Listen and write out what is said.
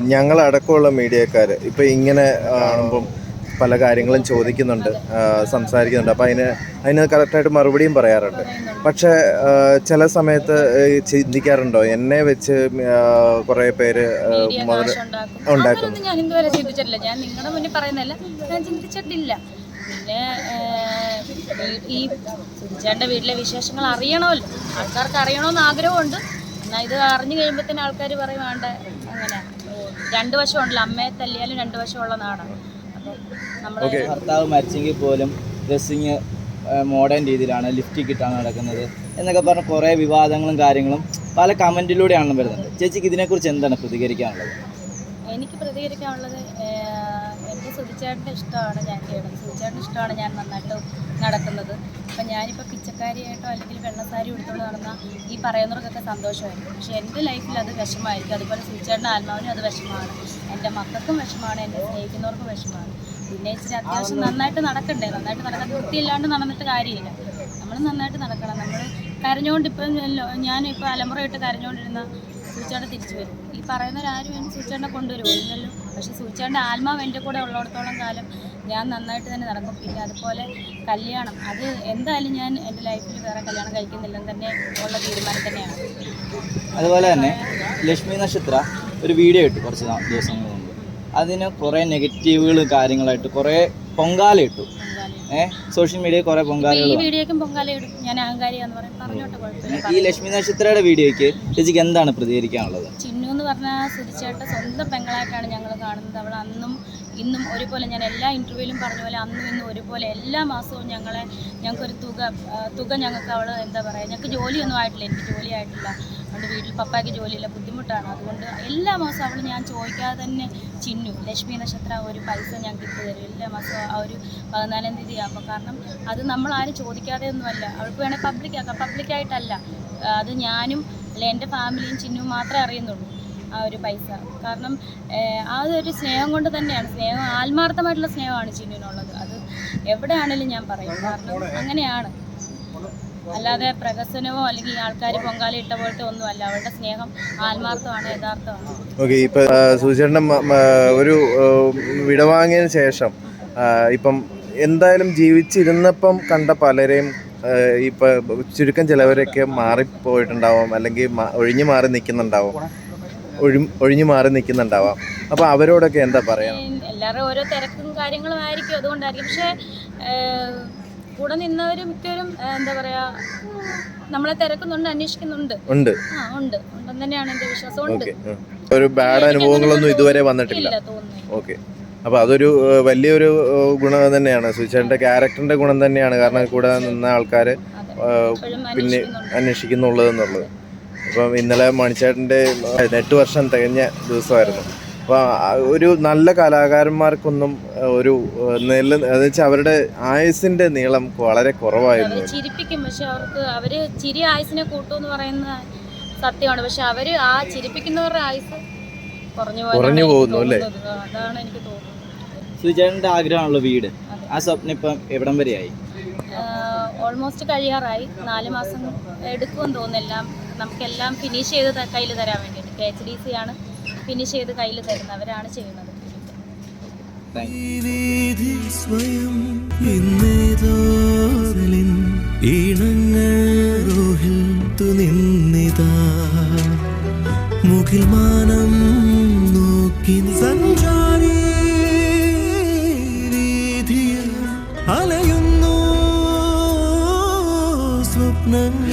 ഞങ്ങളടക്കമുള്ള മീഡിയക്കാർ ഇപ്പം ഇങ്ങനെ കാണുമ്പം പല കാര്യങ്ങളും ചോദിക്കുന്നുണ്ട് സംസാരിക്കുന്നുണ്ട്. അപ്പം അതിന് അതിന് കറക്റ്റായിട്ട് മറുപടിയും പറയാറുണ്ട്. പക്ഷേ ചില സമയത്ത് ചിന്തിക്കാറുണ്ടോ? എന്നെ വെച്ച് കുറേ പേര് മുതൽ ഉണ്ടാക്കുന്നു. ഞാൻ ഇതുവരെ ചിന്തിച്ചിട്ടില്ല. ഞാൻ നിങ്ങളുടെ മുന്നിൽ പറയുന്നതല്ല ഞാൻ ചിന്തിച്ചിട്ടില്ല. പിന്നെ ഈ- സുധിച്ചേട്ടന്റെ വീട്ടിലെ വിശേഷങ്ങൾ അറിയണമല്ലോ. ആൾക്കാർക്ക് അറിയണമെന്ന് ആഗ്രഹമുണ്ട്. എന്നാൽ ഇത് അറിഞ്ഞു കഴിയുമ്പോൾ തന്നെ ആൾക്കാർ പറയും വേണ്ട അങ്ങനെ. രണ്ട് വശമുണ്ടല്ലോ അമ്മയെ തല്ലിയാലും രണ്ട് വശമുള്ള നാടാണ്. അപ്പോൾ നമ്മൾ ഭർത്താവ് മരിച്ചെങ്കിൽ പോലും ഡ്രസ്സിങ് മോഡേൺ രീതിയിലാണ് ലിഫ്റ്റ് കിട്ടാണ് നടക്കുന്നത് എന്നൊക്കെ പറഞ്ഞ കുറേ വിവാദങ്ങളും കാര്യങ്ങളും പല കമന്റിലൂടെയാണ് വരുന്നത്. ചേച്ചിക്ക് ഇതിനെക്കുറിച്ച് എന്താണ് പ്രതികരിക്കാനുള്ളത്? എനിക്ക് പ്രതികരിക്കാനുള്ളത് എന്റെ സുധിച്ചേട്ടന്റെ ഇഷ്ടമാണ് ഞാൻ ചെയ്യണത് സുധിച്ചേട്ടന്റെ ഇഷ്ടമാണ് ഞാൻ നന്നായിട്ട് നടക്കുന്നത്. അപ്പം ഞാനിപ്പോൾ പിച്ചക്കാരിയായിട്ടോ അല്ലെങ്കിൽ വെള്ളസാരി എടുത്തുകൊണ്ട് നടന്നാൽ ഈ പറയുന്നവർക്കൊക്കെ സന്തോഷമായിരിക്കും. പക്ഷേ എന്റെ ലൈഫിൽ അത് വിഷമമായിരിക്കും. അതുപോലെ സുധിച്ചേട്ടന്റെ ആത്മാവിനും അത് വിഷമമാണ്. എന്റെ മക്കൾക്കും വിഷമമാണ്. എന്നെ സ്നേഹിക്കുന്നവർക്കും വിഷമമാണ്. പിന്നെ ഇച്ചിരി അത്യാവശ്യം നന്നായിട്ട് നടക്കണ്ടേ? നന്നായിട്ട് നടക്കാൻ വൃത്തിയില്ലാണ്ട് നടന്നിട്ട് കാര്യമില്ല. നമ്മൾ നന്നായിട്ട് നടക്കണം. നമ്മൾ കരഞ്ഞുകൊണ്ട് ഇപ്പം ഞാനിപ്പോൾ അലമുറയിട്ട് കരഞ്ഞുകൊണ്ടിരുന്ന സൂചാണ്ട തിരിച്ചു വരും. ഈ പറയുന്നവരാരും എന്നെ സൂചാണ്ട കൊണ്ടുവരുമോ ഇല്ലല്ലോ. പക്ഷെ സൂചാണ്ട ആത്മാവ് എന്റെ കൂടെ ഉള്ളിടത്തോളം കാലം ഞാൻ നന്നായിട്ട് തന്നെ നടക്കും. പിന്നെ അതുപോലെ കല്യാണം. അത് എന്തായാലും ഞാൻ എന്റെ ലൈഫിൽ വേറെ കല്യാണം കഴിക്കുന്നില്ലെന്ന് തന്നെ ഉള്ള തീരുമാനം തന്നെയാണ്. അതുപോലെ തന്നെ ലക്ഷ്മി നക്ഷത്ര ഒരു വീഡിയോ ഇട്ടു കുറച്ച് ദിവസങ്ങൾ മുമ്പ്. അതിന് കുറേ നെഗറ്റീവുകൾ കാര്യങ്ങളായിട്ട് കുറേ പൊങ്കാല ഇട്ടു. സോഷ്യൽ മീഡിയ കുറെ പൊങ്കാലകൾ ഈ ലക്ഷ്മി നക്ഷത്രയുടെ വീഡിയോയ്ക്ക് ചേച്ചിക്ക് എന്താണ് പ്രതികരിക്കാനുള്ളത്? ചിന്നു എന്ന് പറഞ്ഞാൽ സുധിച്ചേട്ട സ്വന്തം പെങ്ങളായിട്ടാണ് ഞങ്ങൾ കാണുന്നത്. അവൾ അന്നും ഇന്നും ഒരുപോലെ ഞാൻ എല്ലാ ഇന്റർവ്യൂവിലും പറഞ്ഞ പോലെ അന്നും ഇന്നും ഒരുപോലെ എല്ലാ മാസവും ഞങ്ങളെ ഞങ്ങൾക്കൊരു തുക തുക ഞങ്ങൾക്ക് അവൾ എന്താ പറയുക ഞങ്ങൾക്ക് ജോലിയൊന്നും ആയിട്ടില്ല. എനിക്ക് ജോലി ആയിട്ടില്ല. അതുകൊണ്ട് വീട്ടിൽ പപ്പായ്ക്ക് ജോലിയില്ല ബുദ്ധിമുട്ടാണ്. അതുകൊണ്ട് എല്ലാ മാസവും അവൾ ഞാൻ ചോദിക്കാതെ തന്നെ ചിന്നു ലക്ഷ്മി നക്ഷത്ര ഒരു പൈസ ഞാൻ ഇട്ട് തരും എല്ലാ മാസവും ആ ഒരു പതിനാലാം തീയതി ആകുമ്പോൾ കാരണം അത് നമ്മൾ ആരും ചോദിക്കാതെ ഒന്നുമല്ല അവൾക്ക് വേണേൽ പബ്ലിക് ആക്കാം. പബ്ലിക്കായിട്ടല്ല അത് ഞാനും അല്ലെ എന്റെ ഫാമിലിയും ചിന്നുവും മാത്രമേ അറിയുന്നുള്ളൂ ആ ഒരു പൈസ. കാരണം ആ ഒരു സ്നേഹം കൊണ്ട് തന്നെയാണ്. സ്നേഹം ആത്മാർത്ഥമായിട്ടുള്ള സ്നേഹമാണ് ചിന്നുവിനുള്ളത്. അത് എവിടെയാണെങ്കിലും ഞാൻ പറയും. കാരണം അങ്ങനെയാണ്. അല്ലാതെ പ്രഹസനമോ അല്ലെങ്കിൽ ആൾക്കാർ പൊങ്കാല ഇട്ട പോലത്തെ ഒന്നുമല്ല. അവരുടെ സ്നേഹം ആത്മാർത്ഥമാണ് യഥാർത്ഥമാണ്. ഓക്കെ ഇപ്പൊ സുചേട്ടൻ ഒരു വിടവാങ്ങിയതിനു ശേഷം ഇപ്പം എന്തായാലും ജീവിച്ചിരുന്നപ്പം കണ്ട പലരെയും ഇപ്പൊ ചുരുക്കം ചിലവരൊക്കെ മാറിപ്പോയിട്ടുണ്ടാവാം അല്ലെങ്കിൽ ഒഴിഞ്ഞു മാറി നിൽക്കുന്നുണ്ടാവും. ഒഴി ഒഴിഞ്ഞു മാറി നിൽക്കുന്നുണ്ടാവാം. അപ്പോൾ അവരോടൊക്കെ എന്താ പറയാ എല്ലാവരും ഓരോ തിരക്കും കാര്യങ്ങളും ആയിരിക്കും അതുകൊണ്ടായിരിക്കും. പക്ഷേ കൂടെ നിന്നവരും മിക്കവരും എന്താ പറയാ നമ്മളെ തിരക്കുന്നുണ്ട് അന്വേഷിക്കുന്നുണ്ട്. ഉണ്ട്. ആ ഉണ്ട്. ഉണ്ടെന്ന് തന്നെയാണ് എന്റെ വിശ്വാസം. ഉണ്ട്. ഒരു ബാഡ് അനുഭവങ്ങളൊന്നും ഇതുവരെ വന്നിട്ടില്ല. ഇല്ല തോന്നുന്നു ഓക്കെ. അപ്പോൾ അതൊരു വലിയൊരു ഗുണം തന്നെയാണ്. സുചേട്ടന്റെ ക്യാരക്ടറിന്റെ ഗുണം തന്നെയാണ് കാരണം കൂടെ നിന്ന ആൾക്കാര് പിന്നെ അന്വേഷിക്കുന്നുള്ളതെന്നുള്ളത് അന്വേഷിക്കുന്നുള്ളത് എന്നുള്ളത്. അപ്പം ഇന്നലെ മണിച്ചേട്ടന്റെ എട്ട് വർഷം തികഞ്ഞ ദിവസമായിരുന്നു. അപ്പോൾ ഒരു നല്ല കലാകാരന്മാർക്കൊന്നും ഒരു നില എന്ന് വെച്ചാൽ അവരുടെ ആയുസിന്റെ നീളം വളരെ കുറവായിരുന്നു. ചിരിപ്പിക്കും. പക്ഷെ അവർക്ക് അവർ ചിരി ആയുസിനെ കൂട്ടും പറയുന്ന സത്യമാണ്. പക്ഷെ അവർ ആ ചിരിപ്പിക്കുന്നവരുടെ ആയുസ് കുറഞ്ഞു പോകുന്നു അല്ലേ? അതാണ് എനിക്ക് തോന്നുന്നത്. സുചേട്ടന്റെ ആഗ്രഹമുള്ള വീട് ആ സ്വപ്നം ഇപ്പം എവിടം വരെയായി? ഓൾമോസ്റ്റ് കഴിയാറായി. നാല് മാസം എടുക്കുമെന്ന് തോന്നുന്നു. എല്ലാം നമുക്കെല്ലാം ഫിനിഷ് ചെയ്ത് കയ്യിൽ തരാൻ വേണ്ടിയിട്ട്. കെ എച്ച് ഡി സി ആണ്. ഫിനിഷ് ചെയ്ത് കയ്യിൽ തരുന്നവരാണ് ചെയ്യുന്നത്. സ്വയം മുകിൽ മാനം നോക്കി സഞ്ചാരി വീതിയിൽ അലയുന്നു സ്വപ്നങ്ങൾ.